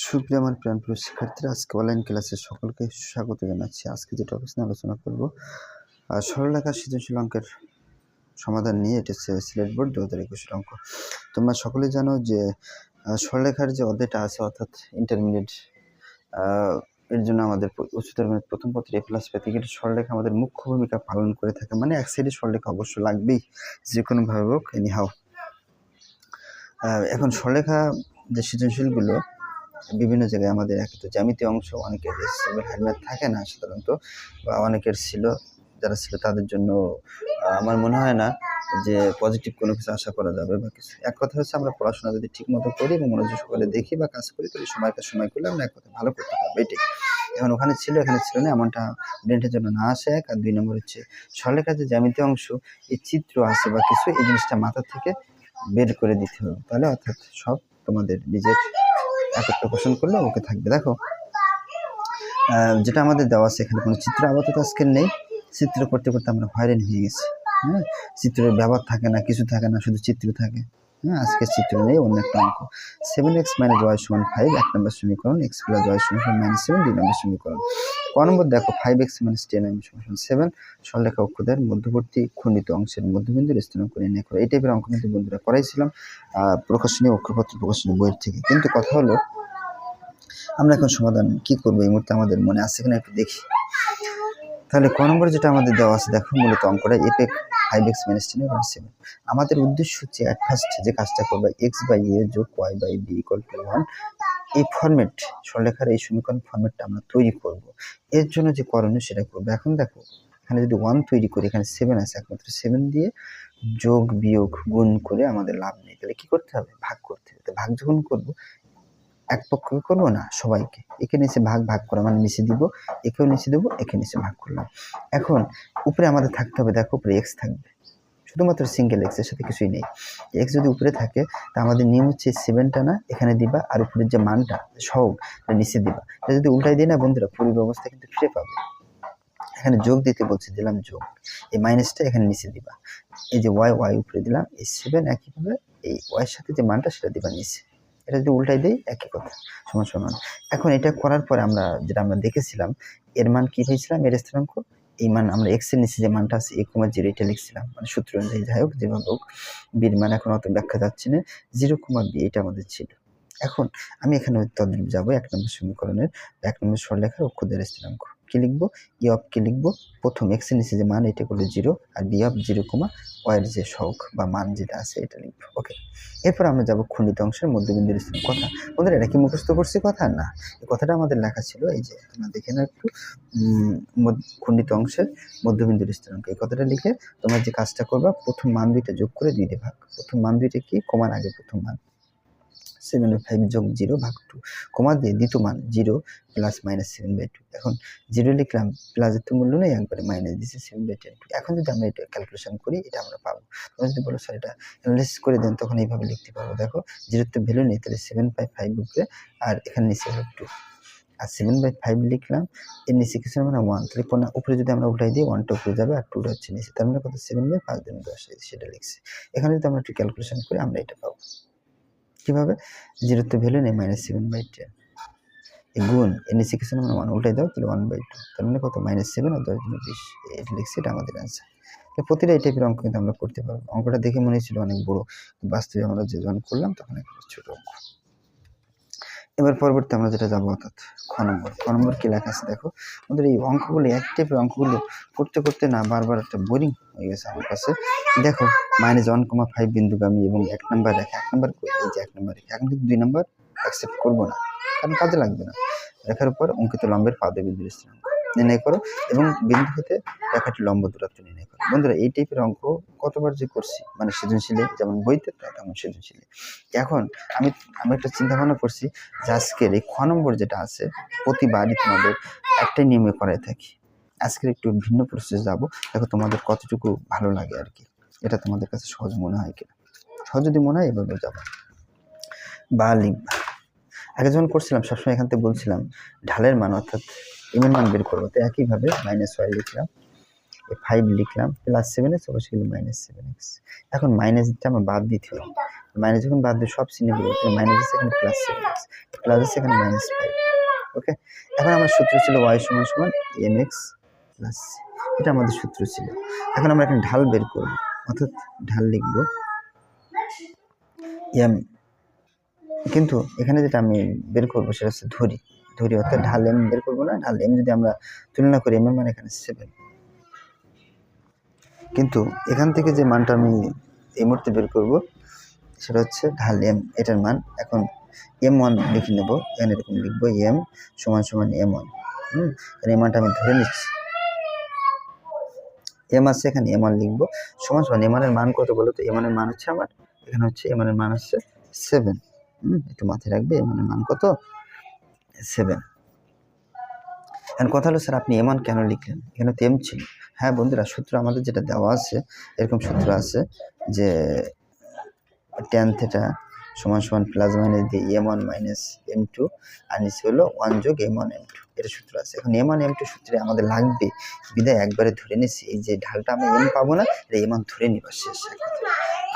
সুপ্রিয় আমার প্রাণপ্রিয় শিক্ষার্থীরা আজকে অনলাইন ক্লাসে সকলকে স্বাগত জানাচ্ছি। আজকে যে টপিক নিয়ে আলোচনা করব সরলরেখা সৃজনশীল অঙ্কের সমাধান নিয়ে এটা হচ্ছে সিলেট বোর্ড দু হাজার একুশের অঙ্ক। তোমরা সকলে জানো যে আহ, সরলরেখার যে অধ্যায়টা আছে অর্থাৎ ইন্টারমিডিয়েট এর জন্য আমাদের উচ্চতর মাধ্যমিক প্রথম পত্রে এ প্লাস পেতে গেলে সরলরেখা আমাদের মুখ্য ভূমিকা পালন করে থাকে। মানে এক সাইডে সরলরেখা অবশ্য লাগবেই যে কোনোভাবে হোক এনিহাও এখন সরলরেখা যে সৃজনশীলগুলো বিভিন্ন জায়গায় আমাদের এক তো জ্যামিতি অংশ অনেকের হেলমেট থাকে না সাধারণত, বা অনেকের ছিল, যারা ছিল তাদের জন্য আমার মনে হয় না যে পজিটিভ কোনো কিছু আশা করা যাবে বা কিছু। এক কথা হচ্ছে আমরা পড়াশোনা যদি ঠিক মতো করি এবং মনোযোগ সহকারে দেখি বা কাজ করি, তাহলে সময় কাজ সময় করলে আমরা এক কথা ভালো করতে পারব, এটাই। এখন ওখানে ছিল, এখানে ছিল না, এমনটা ব্রেনটের জন্য না আসে এক। আর দুই নম্বর হচ্ছে সরলেখার কাছে জ্যামিতি অংশ, এই চিত্র আছে বা কিছু, এই জিনিসটা মাথা থেকে বের করে দিতে হবে। তাহলে অর্থাৎ সব তোমাদের নিজের একত্র পোষণ করলে ওকে থাকবে। দেখো যেটা আমাদের দেওয়া আছে এখানে কোনো চিত্র, আপাতত আজকের নেই। চিত্র করতে করতে আমরা হয়রান হয়ে গেছি। হ্যাঁ চিত্রের ব্যবহার থাকে না, কিছু থাকে না, শুধু চিত্র থাকে। হ্যাঁ আজকে চিত্র নেই অন্য একটা অঙ্ক। সেভেন এক্স মাইনাস ওয়াই সমান ফাইভ এক নম্বর সমীকরণ এক্স প্লাস ওয়াই সমান মাইনাস সেভেন দুই নম্বর সমীকরণ। ক নম্বর দেখো five X minus ten M সমান সেভেন সরলেখা অক্ষদের মধ্যবর্তী খণ্ডিত অংশের মধ্যবিন্দুর স্থানাঙ্ক করে নির্ণয় করো। এই টাইপের অঙ্ক কিন্তু বন্ধুরা করাইছিলাম আহ, প্রকাশনীয় অক্ষরপত্র প্রকাশনীয় বইয়ের থেকে। কিন্তু কথা হলো আমরা এখন সমাধান কি করব? এই মুহূর্তে আমাদের মনে আছে কিনা একটু দেখি। তাহলে ক নম্বর যেটা আমাদের দেওয়া আছে দেখো মূলত অঙ্কটা epic five X minus ten by seven আমাদের উদ্দেশ্য হচ্ছে অ্যাট ফার্স্ট যে কাজটা করব এক্স বাই এ যোগ Y by B equal to one এই ফর্মেট সরলেখার এই সমীকরণ ফর্মেটটা আমরা তৈরি করব। এর জন্য যে করণীয় সেটা করব। এখন দেখো, এখানে যদি ওয়ান তৈরি করি, এখানে সেভেন আছে, একমাত্র সেভেন দিয়ে যোগ বিয়োগ গুণ করে আমাদের লাভ নেই। তাহলে কি করতে হবে? ভাগ করতে হবে। ভাগ যখন করব এক পক্ষকে করব না, সবাইকে। একে নিচে ভাগ ভাগ করা। মানে নিচে দিব, একেও নিচে দেবো, একে নিচে ভাগ করলাম। এখন উপরে আমাদের থাকতে হবে, দেখো উপরে এক্স থাকবে। শুধুমাত্র সিঙ্গেল এক্সের সাথে কিছুই নেই। এক্স যদি উপরে থাকে, তা আমাদের নিয়ম হচ্ছে সেভেনটা না, এখানে দিবা, আর উপরের যে মানটা এটা নিচে দিবা। এটা যদি উল্টাই দিই না, বন্ধুরা পূর্ব ব্যবস্থা কিন্তু ফিরে পাবে। এখানে যোগ দিতে বলছে, দিলাম যোগ। এই মাইনাসটা এখানে নিচে দিবা। এই যে ওয়াই ওয়াই উপরে দিলাম, এই সেভেন একইভাবে, এই ওয়াইয়ের সাথে যে মানটা, সেটা দিবা নিচে। এটা যদি উল্টাই দেই, একই কথা। সমান সমান। এখন এটা করার পরে আমরা যেটা আমরা দেখেছিলাম, এর মান কী পেয়েছিলাম এর স্থানাঙ্ক, এই মান আমরা এক্সের নিচে যে মানটা আছে এ কমা জিরো এটা লিখছিলাম। মানে সূত্র অনুযায়ী যাই হোক, যেভাবে হোক বির মান এখন অত ব্যাখ্যা যাচ্ছে না। জিরো কমা বি এটা আমাদের ছিল। এখন আমি এখানে তদ্রুপ যাব এক নম্বর সমীকরণের, এক নম্বর সরলেখার অক্ষদের স্থানাঙ্ক। কি লিখব? ই অফ কি লিখব। প্রথম এক্সের নিচে যে মান, এটা করল জিরো আর বি অফ জিরো কমা ওয়ের যে শখ বা মান যেটা আছে, এটা লিখব। ওকে এরপর আমরা যাব খণ্ডিত অংশের মধ্যবিন্দুর স্থান, কথা। বন্ধুরা, এটা কি মুখস্থ করছি কথা? না। এই কথাটা আমাদের লেখা ছিল, এই যে তোমরা দেখে না একটু। খণ্ডিত অংশের মধ্যবিন্দুর স্থানাঙ্ক এই কথাটা লিখে তোমরা যে কাজটা করবা, প্রথম মান দুইটা যোগ করে দুইটা ভাগ। প্রথম মান দুইটা কি? কমার আগে প্রথম মান। সেভেন বাই ফাইভ যোগ জিরো ভাগ টু কমা দিয়ে দ্বিতীয় মান zero plus minus seven by two এখন জিরো লিখলাম প্লাসের তো মূল্য নেই, একবারে মাইনাস দিচ্ছে সেভেন বাই টেন টু এখন যদি আমরা এটা ক্যালকুলেশন করি, এটা আমরা পাবো। তোমরা যদি বলো স্যার এটা অ্যানালাইসিস করে দেন, তখন এইভাবে লিখতে পারব। দেখো জিরোর তো ভ্যালু নেই, তাহলে সেভেন বাই ফাইভ উপরে আর এখানে নিচে হলো টু আর সেভেন বাই ফাইভ লিখলাম, এর নিচে কিছু মানে ওয়ান তাহলে কোনো উপরে যদি আমরা উঠাই দিই ওয়ানটা উপরে যাবে আর টুটা হচ্ছে নিচে। তার মানে কত? সেভেন বাই পাঁচ দিন দশ সেটা লিখছি। এখানে যদি আমরা একটু ক্যালকুলেশন করি, আমরা এটা পাবো। কীভাবে? জিরোর তো ভ্যালু নেই মাইনাস সেভেন বাই টেন এই গুণ এন নিচে কিছু মানে ওয়ান উল্টাই দাও, তাহলে ওয়ান বাই টু তার মানে কত? মাইনাস সেভেন আর দশ বিশ। এটা লিখছি, এটা আমাদের অ্যান্সার তো প্রতিটা এই টাইপের অঙ্ক কিন্তু আমরা করতে পারব। অঙ্কটা দেখে মনে হচ্ছিল অনেক বড়। বাস্তবে আমরা যে যখন করলাম, তখন একটা ছোটো অঙ্ক। এবার পরবর্তী আমরা যেটা যাব অর্থাৎ খ নম্বর। খ নম্বর কী লেখা আছে? দেখো, আমাদের এই অঙ্কগুলো এক টাইপের অঙ্কগুলো করতে করতে না বারবার একটা বোরিং হয়ে গেছে আমার কাছে। দেখো মাইনাস ওয়ান কমা ফাইভ বিন্দুগামী এবং এক নম্বর রেখা, এক নাম্বার এই যে এক নাম্বার রেখা। এখন কিন্তু দুই নাম্বার অ্যাকসেপ্ট করব না, কারণ কাজে লাগবে না। রেখার উপর অঙ্কিত লম্বের পাদে বিন্দুর স্থানাঙ্ক নির্ণয় করো এবং বিন্দু হতে রেখাটি লম্ব দূরত্ব নির্ণয় করো। বন্ধুরা, এই টাইপের অঙ্ক কতবার যে করছি মানে সৃজনশীলে, যেমন বইতে তেমন সৃজনশীলে। এখন আমি আমি একটা চিন্তা ভাবনা করছি যে আজকের এই খ নম্বর যেটা আছে, প্রতিবারই তোমাদের একটাই নিয়মে করাই থাকি। আজকের একটু ভিন্ন প্রসেস যাব। দেখো তোমাদের কতটুকু ভালো লাগে আর কি। এটা তোমাদের কাছে সহজ মনে হয় কিনা? সহজ যদি মনে হয়, এভাবে যাব। বা লিখবা আগে যখন করছিলাম, সবসময় এখান থেকে বলছিলাম, ঢালের মান অর্থাৎ এম এর মান বের করব। তো একইভাবে মাইনাস ওয়াই লিখলাম ফাইভ লিখলাম প্লাস সেভেন এক্স অবশ্যই মাইনাস সেভেন এক্স এখন মাইনাসটা আমার বাদ দিতে হবে। মাইনাস যখন বাদ দিয়ে সব চিনে দেবো তাহলে মাইনাস আছে এখানে প্লাস সেভেন এক্স প্লাস আছে এখানে মাইনাস ফাইভ ওকে এখন আমার সূত্র ছিল ওয়াই সমান সমান এম এক্স প্লাস এটা আমাদের সূত্র ছিল। এখন আমরা এখানে ঢাল বের করব। অর্থাৎ ঢাল লিখব এম কিন্তু এখানে যেটা আমি বের করব, সেটা হচ্ছে ধরি। ধরি, অর্থাৎ ঢাল এম বের করব না। ঢাল এম যদি আমরা তুলনা করি এম এর এখানে সেভেন কিন্তু এখান থেকে যে মানটা আমি এই মুহূর্তে বের করব, সেটা হচ্ছে ঢাল এম এটার মান। এখন এম ওয়ান লিখে নেব, এখানে এরকম লিখব এম সমান সমান এম ওয়ান হুম এই মানটা আমি ধরে নিচ্ছি। এম আছে, এখানে এম ওয়ান লিখব। সমান সমান এম ওয়ানের মান কত বলো তো? এম ওয়ানের মান হচ্ছে আমার, এখানে হচ্ছে এম ওয়ানের মান হচ্ছে সেভেন হুম, একটু মাথায় রাখবে এম ওয়ানের মান কত? সেভেন এখন কথা হলো স্যার আপনি এমন কেন লিখলেন? এখানে তো এম ছিল। হ্যাঁ বন্ধুরা, সূত্র আমাদের যেটা দেওয়া আছে, এরকম সূত্র আছে যে টেন থেটা সমান সমান প্লাস মাইনাস দিয়ে M one minus M two আর নিচে হলো ওয়ান যোগ এম ওয়ান এম টু এটা সূত্র আছে। এখন এম ওয়ান এম টু সূত্রে আমাদের লাগবে। বিদায়, একবারে ধরে নিছি এই যে ঢালটা আমি এম পাবো না, এটা এম ওয়ান ধরে নিবা শেষ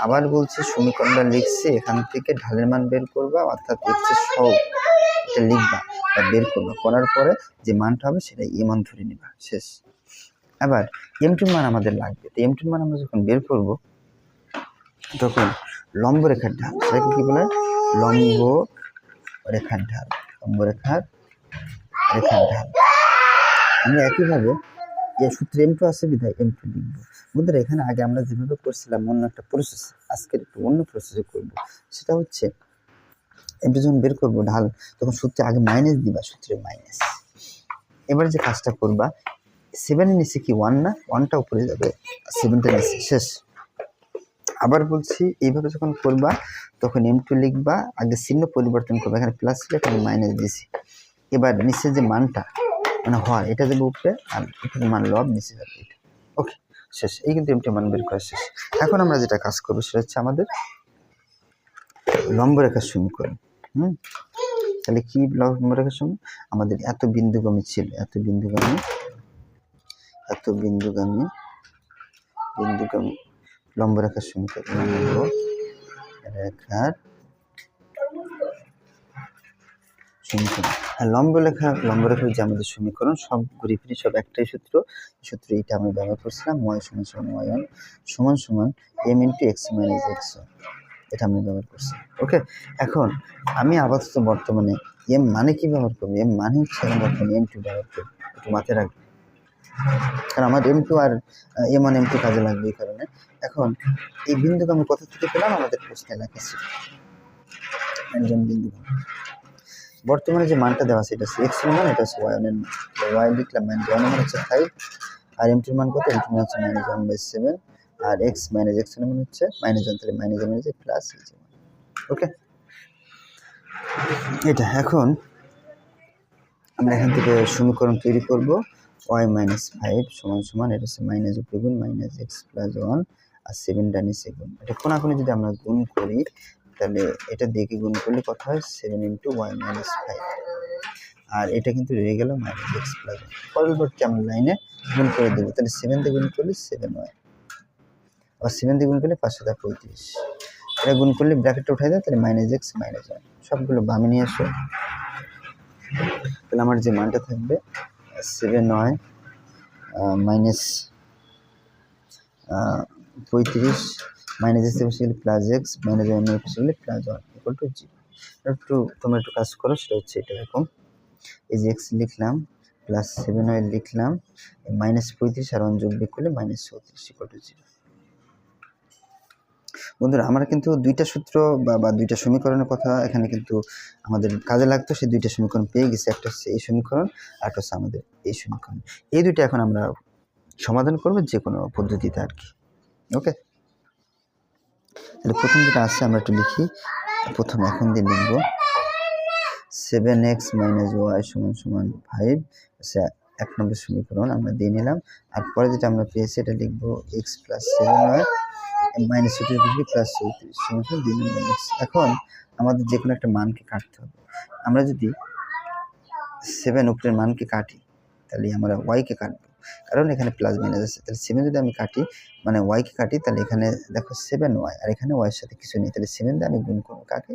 আবার বলছি, সমীকরণটা লিখছি, এখান থেকে ঢালের মান বের করবা, অর্থাৎ এর সব। এটা লিখবা বা বের করবা। করার পরে যে মানটা হবে সেটা এম ওয়ান ধরে নিবা। শেষ। আবার এম টুর মান আমাদের লাগবে। তো এম টুর মান আমরা যখন বের করব, তখন লম্ব রেখার ঢাল, সেটাকে কী বলে? লম্ব রেখার ঢাল। লম্ব রেখার রেখার ঢাল। আমরা একইভাবে যে সূত্রে এম টু আছে বিধায় এম টু লিখব। বন্ধুরা, এখানে আগে আমরা যেভাবে করছিলাম, অন্য একটা প্রসেস আজকের একটু অন্য প্রসেসে করব। সেটা হচ্ছে এম যখন বের করব ঢাল, তখন সূত্রে আগে মাইনাস দিবা, সূত্রে মাইনাস এবার যে কাজটা করবা সেভেনের নিচে কি ওয়ান না? ওয়ানটা উপরে যাবে সেভেনটা নিচে, শেষ। আবার বলছি, এইভাবে যখন করবা, তখন এম টু লিখবা, আগে চিহ্ন পরিবর্তন করবা, এখানে প্লাস ছিল, এখানে মাইনাস দিছি। এবার নিচে যে মানটা মানে হয় এটা দেবে উপরে, আর এখানে মান লব নিচে যাবে এটা। ওকে শেষ। এই কিন্তু এমটি মান বের করা শেষ। এখন আমরা যেটা কাজ করব, সেটা হচ্ছে আমাদের লম্ব রেখার সমীকরণ। হুম? তাহলে কি লম্ব রেখার সময়? আমাদের এত বিন্দুগামী ছিল, এত বিন্দুগামী এত বিন্দুগামী বিন্দুগামী লম্ব রেখার সমীকরণ রেখার সমীকরণ। আর লম্ব রেখা, লম্ব রেখার যে আমাদের সমীকরণ, সব ঘুরে ফিরে সব একটাই সূত্র। সূত্র এটা আমি ব্যবহার করছিলাম ওয়াই সমান সমান ওয়াই সমান সমান M into X minus X এটা আমি ব্যবহার করছি। ওকে এখন আমি আপাতত বর্তমানে এম মানে কি ব্যবহার করব? এম মানে হচ্ছে আমি বর্তমানে এম টু ব্যবহার করব। একটু মাথায় রাখব কারণ আমার এম টু আর এম ওয়ান এম টু কাজে লাগবে এই কারণে। এখন এই বিন্দুকে আমি কোথা থেকে পেলাম? আমাদের প্রশ্নে লেখা ছিল। একজন বিন্দু বর্তমানে যে মানটা দেওয়া আছে, এটা হচ্ছে এক্স মান, এটা হচ্ছে এর মান। ওয়াই লিখলাম ওয়ান মান হচ্ছে ফাইভ আর এম মান কত? এম মান হচ্ছে মাইনাস ওয়ান বাই সেভেন আর এক্স মাইনাস এক্স মান হচ্ছে মাইনাস ওয়ান তাহলে মাইনাস মাইনাস প্লাস ওকে এটা এখন আমরা এখান থেকে সমীকরণ তৈরি করব। ওয়াই মাইনাস ফাইভ সমান সমান, এটা হচ্ছে মাইনাস উপরে গুণ মাইনাস এক্স প্লাস ওয়ান আর সেভেন ডানি সেভেন এটা কোনাকুনি যদি আমরা গুণ করি, তাহলে এটা দিয়ে গুণ করলে কত হয়? Seven into Y minus five আর এটা কিন্তু রয়ে গেল মাইনাস এক্স প্লাস ওয়ান পরবর্তী আমরা লাইনে গুণ করে দেবো। তাহলে সেভেন দিয়ে গুণ করলে সেভেন ওয়াই আবার সেভেন দিয়ে গুণ করলে পাঁচশো টাকা পঁয়ত্রিশ। এটা গুণ করলে ব্র্যাকেটটা উঠাই দেয় তাহলে মাইনাস এক্স মাইনাস ওয়ান সবগুলো বামে নিয়ে আসো। তাহলে আমার যে মানটা থাকবে সেভেন নয় মাইনাস পঁয়ত্রিশ মাইনাস এক্স এপাশে গেলে প্লাস এক্স মাইনাস ওয়ান এপাশে গেলে plus one equal to zero একটু তোমরা একটু কাজ করো, সেটা হচ্ছে এটা এরকম। এই যে এক্স লিখলাম প্লাস সেভেন ওয়াই লিখলাম মাইনাস পঁয়ত্রিশ আর ওয়ান যোগ করলে মাইনাস চৌত্রিশ ইকুয়াল টু জিরো বন্ধুরা, আমরা কিন্তু দুইটা সূত্র বা বা দুইটা সমীকরণের কথা এখানে কিন্তু আমাদের কাজে লাগতো। সেই দুইটা সমীকরণ পেয়ে গেছে। একটা হচ্ছে এই সমীকরণ, আর একটা হচ্ছে আমাদের এই সমীকরণ। এই দুইটা এখন আমরা সমাধান করব যে কোনো পদ্ধতিতে আর কি। ওকে? তাহলে প্রথম যেটা আসছে আমরা একটু লিখি। প্রথম এখন দিয়ে লিখব। সেভেন এক্স মাইনাস ওয়াই সমান সমান ফাইভ এক নম্বর সমীকরণ আমরা দিয়ে নিলাম। আর পরে যেটা আমরা পেয়েছি, এটা লিখব X plus seven Y minus চৌত্রিশ। ডিগ্রি প্লাস চৌত্রিশ এক্স এখন আমাদের যে কোনো একটা মানকে কাটতে হবে। আমরা যদি সেভেন উপরের মানকে কাটি, তাহলে আমরা ওয়াইকে কাটবো। কারণ এখানে প্লাস মাইনাস আছে। তাহলে সেভেন যদি আমি কাটি মানে ওয়াইকে কাটি, তাহলে এখানে দেখো সেভেন ওয়াই আর এখানে ওয়াইয়ের সাথে কিছু নেই। তাহলে সেভেন দিয়ে আমি গুণ করব কাকে?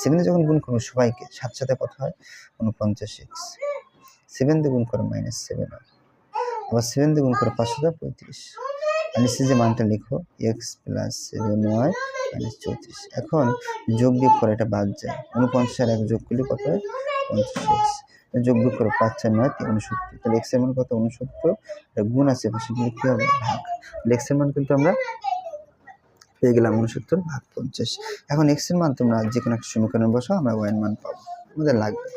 সেভেন যখন গুণ করব সবাইকে, সাত সাথে কত হয়? উনপঞ্চাশ এক্স সেভেন দিয়ে গুণ করো মাইনাস সেভেন হয় আবার সেভেন দিয়ে গুণ করো পাঁচশো পঁয়ত্রিশ। আর নিচে যে মানটা লিখো X plus seven Y minus চৌত্রিশ। এখন যোগ বিয়োগ করে এটা বাদ যায়। উনপঞ্চাশ আর এক যোগ করলে কত পঞ্চাশ। এক্স যোগ বিয়োগ করে পাঁচ চার নয় উনসত্তর। তাহলে এক্সের মান কত? উনসত্তর। গুণ আছে পাশে গেলে কী হবে? ভাগ। এক্সের মান কিন্তু আমরা পেয়ে গেলাম উনসত্তর, ভাগ পঞ্চাশ। এখন এক্সের মান তোমরা যে কোনো একটা সমীকরণে বসো আমরা ওয়াইয়ের মান পাবো। আমাদের লাগবে।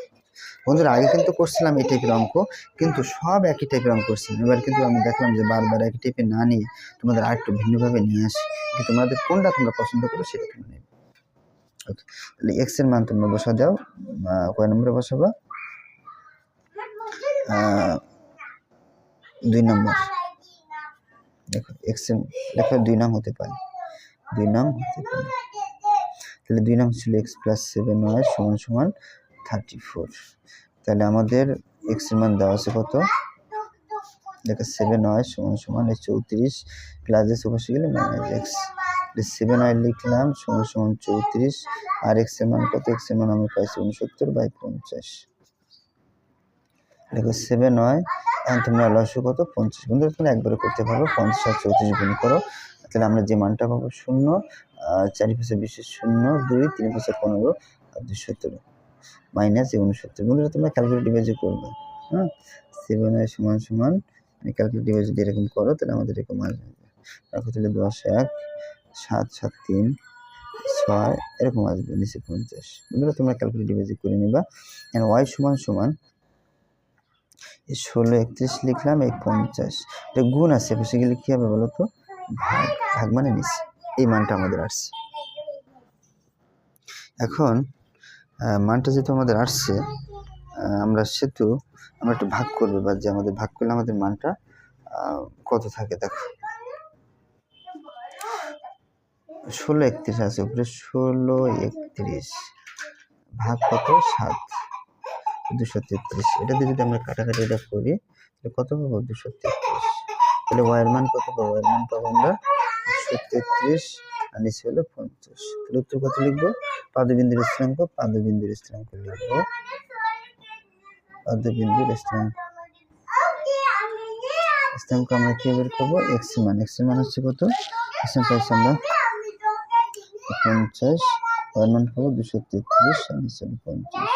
বন্ধুরা, আগে কিন্তু করছিলাম এই টাইপের অঙ্ক, কিন্তু সব একই টাইপের অঙ্ক করছিলাম। এবার কিন্তু আমি দেখলাম যে বারবার একই টাইপের না নিয়ে তোমাদের আরেকটু ভিন্নভাবে নিয়ে আসি। যে তোমাদের কোনটা তোমরা পছন্দ করো সেটা তোমরা নেবে। ওকে, তাহলে এক্সের মান তোমরা বসা দাও কয় নম্বরে বসাবা? দুই নম্বর। দেখো এক্সের, দেখো দুই নং হতে পারে। দুই নাম হতে পারে। তাহলে দুই নাম ছিল এক্স প্লাস সেভেন ওয়াই সমান সমান থার্টি ফোর তাহলে আমাদের এক্সের মান দেওয়া আছে কত? দেখো সেভেন ওয়াই সমান সমান চৌত্রিশ প্লাস এস বসে গেলে মাইনাস এক্স সেভেন ওয়াই লিখলাম সমান সমান চৌত্রিশ। আর এক্সের মান কত? এক্সের মান আমি পাইছি উনসত্তর বাই পঞ্চাশ। দেখো সেভেন ওয়াই এখন তোমরা লসু কত? পঞ্চাশ। বন্ধুরা, তোমরা একবারে করতে পারো। পঞ্চাশ আর চৌত্রিশ গুণ করো। তাহলে আমরা যে মানটা পাবো শূন্য চারি পাশে বিশেষ শূন্য, দুই, তিন পাশে পনেরো, আর দুই সতেরো। মাইনাস এই উনসত্তর বন্ধুরা, তোমরা ক্যালকুলেট ডিভাইজে করবে। হ্যাঁ? সেভেন ওয়াই সমান সমান ক্যালকুলেট ডিভাইজ যদি এরকম করো, তাহলে আমাদের এরকম আসবে। রাখো তাহলে দশ, এক, সাত সাত, তিন, ছয়, এরকম আসবে নিচে পঞ্চাশ। বন্ধুরা, তোমরা ক্যালকুলেট ডিভাইজে করে নিবা। এন্ড ওয়াই সমান সমান ষোলো, একত্রিশ লিখলাম, এই পঞ্চাশ। এটা গুণ আছে, বসে গেলে কী হবে বলো তো ভাগ ভাগ মানে নিচে। এই মানটা আমাদের আসছে। এখন মানটা যেহেতু আমাদের আসছে আমরা সেহেতু আমরা একটু ভাগ করব বা যে আমাদের ভাগ করলে আমাদের মানটা কত থাকে দেখো। ষোলো একত্রিশ আছে, উপরে ষোলো একত্রিশ, ভাগ কত? সাত, দুশো তেত্রিশ। এটা দিয়ে যদি আমরা কাটাকাটি এটা করি, তাহলে কত পাবো? দুশো তেত্রিশ। তাহলে ওয়ার কত পাবো? ওয়ার পাবো আমরা দুশো তেত্রিশ আর নিচে হলো পঞ্চাশ। তাহলে উত্তর কত লিখব? পাদবিন্দুর স্থিরাঙ্ক পাদবিন্দুর স্থিরাঙ্ক লিখব। পাদবিন্দুর স্থিরাঙ্ক স্থিরাঙ্ক আমরা কি বের করব? এক্স মান। এক্স মান হচ্ছে কত? এক্স পাইছি আমরা পঞ্চাশ। ওয়ার মান পাবো দুশো তেত্রিশ আর নিচে পঞ্চাশ।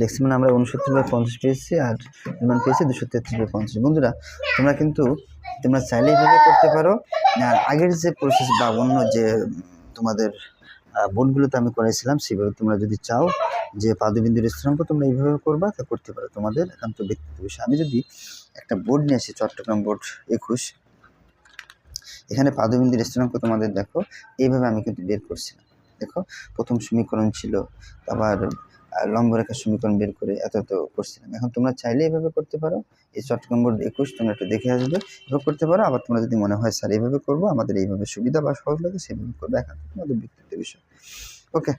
দেখছি মানে আমরা উনসত্তর বাই পঞ্চাশ পেয়েছি আর মান পেয়েছি দুশো তেত্রিশ বাই পঞ্চাশ। বন্ধুরা, তোমরা কিন্তু তোমরা চাইলে এইভাবে করতে পারো। আর আগের যে প্রসেস বা অন্য যে, তোমাদের বোর্ডগুলোতে আমি করেছিলাম সেভাবে তোমরা যদি চাও যে পাদবিন্দুর স্থিরাঙ্ক তোমরা এইভাবে করবা, তা করতে পারো তোমাদের একান্ত ব্যক্তিগত বিষয়। আমি যদি একটা বোর্ড নিয়ে আসি, চট্টগ্রাম বোর্ড একুশ, এখানে পাদবিন্দুর স্থিরাঙ্ক তোমাদের দেখো, এইভাবে আমি কিন্তু বের করছিলাম দেখো, প্রথম সমীকরণ ছিল, আবার লম্বরেখার সমীকরণ বের করে এত এত করছিলাম। এখন তোমরা চাইলে এভাবে করতে পারো। এই চট্টগ্রাম নম্বর একুশ তোমরা একটু দেখে আসবে। এভাবে করতে পারো। আবার তোমরা যদি মনে হয়, স্যার এইভাবে করব, আমাদের এইভাবে সুবিধা বা সহজ লাগে, সেভাবে করবে। এখন তোমাদের ব্যক্তিগত বিষয়। ওকে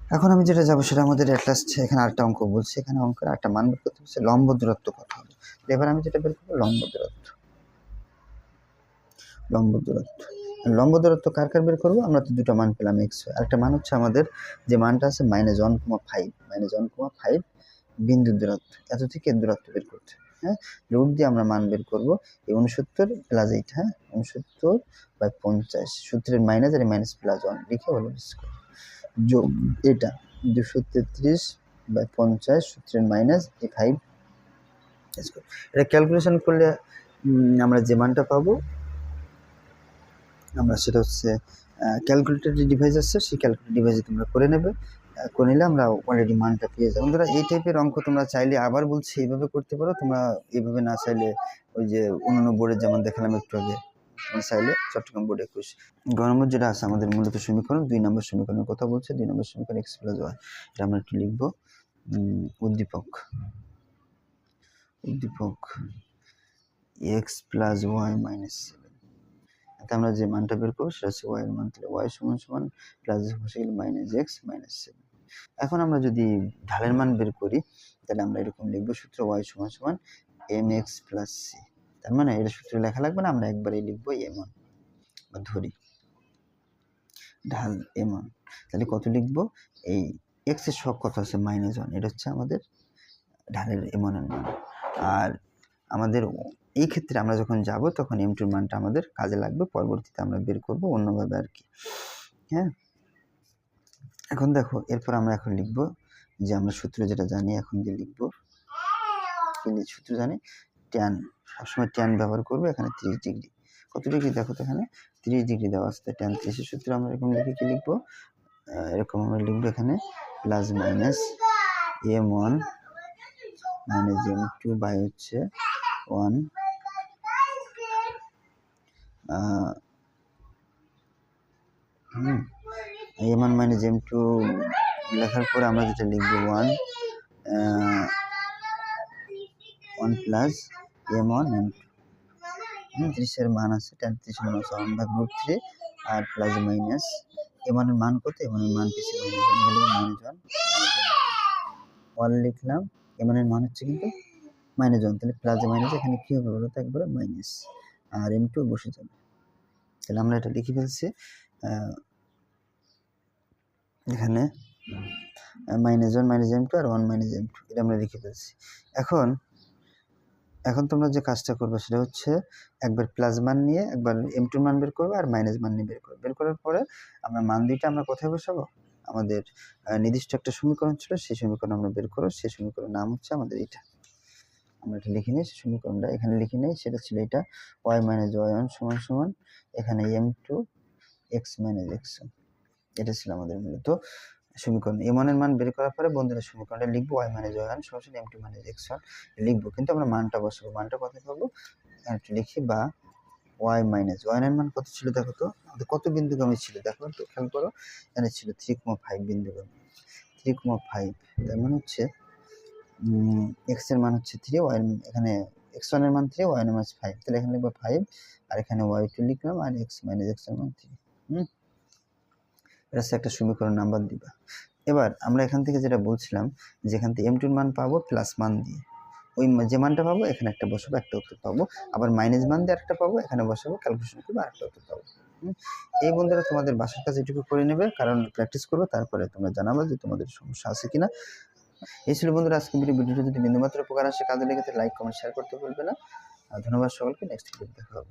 এখন আমি যেটা যাব সেটা আমাদের অ্যাটলাস্ট এখানে আরেকটা অঙ্ক বলছি। এখানে অঙ্কের একটা মান বের করতে হচ্ছে লম্ব দূরত্ব কত হবে? এবার আমি যেটা বের করব, লম্ব দূরত্ব। লম্ব দূরত্ব। লম্ব দূরত্ব কার কার বের করব? আমরা তো দুটো মান পেলাম এক্স আরেকটা মান হচ্ছে আমাদের যে মানটা আছে মাইনাস ওয়ান কমা ফাইভ মাইনাস ওয়ান কমা ফাইভ বিন্দু দূরত্ব, এত থেকে দূরত্ব বের করতে। হ্যাঁ? রুট দিয়ে আমরা মান বের করব এই উনসত্তর প্লাস এইট হ্যাঁ? উনসত্তর বাই পঞ্চাশ। সূত্রের মাইনাস আর মাইনাস প্লাস ওয়ান লিখে হলো স্কোয়ার যোগ এটা দুশো তেত্রিশ বাই পঞ্চাশ, সূত্রের মাইনাস এই ফাইভ এটা ক্যালকুলেশন করলে আমরা যে মানটা পাবো আমরা সেটা হচ্ছে ক্যালকুলেটর যে ডিভাইস আছে, সেই ক্যালকুলেটর ডিভাইসে তোমরা করে নেবে। করে নিলে আমরা অলরেডি মানটা পেয়ে যাব। বন্ধুরা, এই টাইপের অঙ্ক তোমরা চাইলে আবার বলছি, এইভাবে করতে পারো। তোমরা এইভাবে না চাইলে ওই যে অন্যান্য বোর্ডে যেমন দেখালাম একটু আগে, তোমরা চাইলে চট্টগ্রাম বোর্ড একুশ। গণমত যেটা আছে, আমাদের মূলত সমীকরণ, দুই নম্বর সমীকরণের কথা বলছে, দুই নম্বর সমীকরণ এক্স প্লাস ওয়াই এটা আমরা একটু লিখব। উদ্দীপক। উদ্দীপক X plus Y minus seven এতে আমরা যে মানটা বের করব সেটা হচ্ছে ওয়াই এর মান, তাহলে ওয়াই সমান সমান প্লাস বসে গেলে মাইনাস এক্স মাইনাস সেভেন এখন আমরা যদি ঢালের মান বের করি, তাহলে আমরা এরকম লিখব সূত্র ওয়াই সমান সমান এম এক্স প্লাস সি তার মানে এটা সূত্র লেখা লাগবে না, আমরা একবারেই লিখব এম বা ধরি। ঢাল এম ওয়ান তাহলে কত লিখব? এই এক্সের শখ কত আছে মাইনাস ওয়ান এটা হচ্ছে আমাদের ঢালের এম ওয়ানের মান। আর আমাদের এই ক্ষেত্রে আমরা যখন যাব, তখন এম টুর মানটা আমাদের কাজে লাগবে। পরবর্তীতে আমরা বের করব অন্যভাবে আর কি। হ্যাঁ? এখন দেখো, এরপর আমরা এখন লিখব যে আমরা সূত্র যেটা জানি, এখন দিয়ে লিখব। সূত্র জানি? ট্যান সবসময় ট্যান ব্যবহার করব, এখানে তিরিশ ডিগ্রি। কত ডিগ্রি দেখো তো এখানে? তিরিশ ডিগ্রি দেওয়া আছে ট্যান তিরিশের সূত্র আমরা এরকম লিখে কি লিখব? এরকম আমরা লিখব এখানে plus minus M one minus M two by হচ্ছে one hmm M one minus M two লেখার পরে আমরা যেটা লিখব one one plus M one M two ত্রিশের মান আছে টেন ত্রিশের মান আছে ওয়ান ভাগ রুট থ্রি আর প্লাস মাইনাস এম ওয়ানের মান কত? এম ওয়ানের মান পিছিয়ে minus one minus one one লিখলাম এম ওয়ানের মান হচ্ছে কিন্তু মাইনাস ওয়ান তাহলে প্লাস মাইনাস এখানে কী হবে বলো তো? একবারে মাইনাস আর এম টু বসে যাবে। তাহলে আমরা এটা লিখে ফেলছি এখানে minus one minus M two আর ওয়ান মাইনাস এম টু এটা আমরা লিখে ফেলছি। এখন এখন তোমরা যে কাজটা করবে সেটা হচ্ছে একবার প্লাস মান নিয়ে একবার এম টুর মান বের করবে আর মাইনাস মান নিয়ে বের করবে। বের করার পরে আমরা মান দুইটা আমরা কোথায় বসাবো? আমাদের নির্দিষ্ট একটা সমীকরণ ছিল, সেই সমীকরণ আমরা বের করো সেই সমীকরণের নাম হচ্ছে আমাদের এটা। আমরা এটা লিখে নিই সমীকরণটা এখানে লিখে নিই, সেটা ছিল এটা ওয়াই মাইনাস ওয়াই ওয়ান সমান সমান এখানে M two X minus X এটা ছিল আমাদের মূলত সমীকরণ। এম ওয়ানের মান বের করার পরে বন্ধুরা সমীকরণটা লিখব ওয়াই মাইনাস ওয়াই ওয়ান সমান M two minus X one লিখব। কিন্তু আমরা মানটা বসাবো, মানটা কোথায় পাবো? একটু লিখি বা ওয়াই মাইনাস ওয়ানের মান কত ছিল দেখো তো? আমাদের কত বিন্দুগামী ছিল দেখো তো? খেয়াল করো, এখানে ছিল থ্রি কমা ফাইভ বিন্দুগামী। থ্রি কমা ফাইভ তার মানে হচ্ছে এক্সের মান হচ্ছে থ্রি ওয়াই এখানে এক্স ওয়ানের মান থ্রি এর মান ফাইভ তাহলে এখানে লিখব ফাইভ আর এখানে ওয়াই টু লিখলাম, আর এক্স মাইনাস এক্সের মান থ্রি হুম? এটা হচ্ছে একটা সমীকরণ নাম্বার দিবা। এবার আমরা এখান থেকে যেটা বলছিলাম, যে এখান থেকে এম টুর মান পাবো প্লাস মান দিয়ে। ওই যে মানটা পাবো, এখানে একটা বসাবো, একটা উত্তর পাবো। আবার মাইনাস মান দিয়ে একটা পাবো, এখানে বসাবো ক্যালকুলেশন করব, আরেকটা উত্তর পাবো। এই বন্ধুরা তোমাদের বাসার কাছে এটুকু করে নেবে, কারণ প্র্যাকটিস করবে, তারপরে তোমরা জানাব যে তোমাদের সমস্যা আছে কিনা। এই ছিল বন্ধুরা আজকে ভিডিও। ভিডিওটা যদি বিন্দুমাত্র উপকার আসে, কাজে লেগে লাইক কমেন্ট শেয়ার করতে ভুলবে না। ধন্যবাদ সকলকে। নেক্সট ভিডিও দেখা হবে।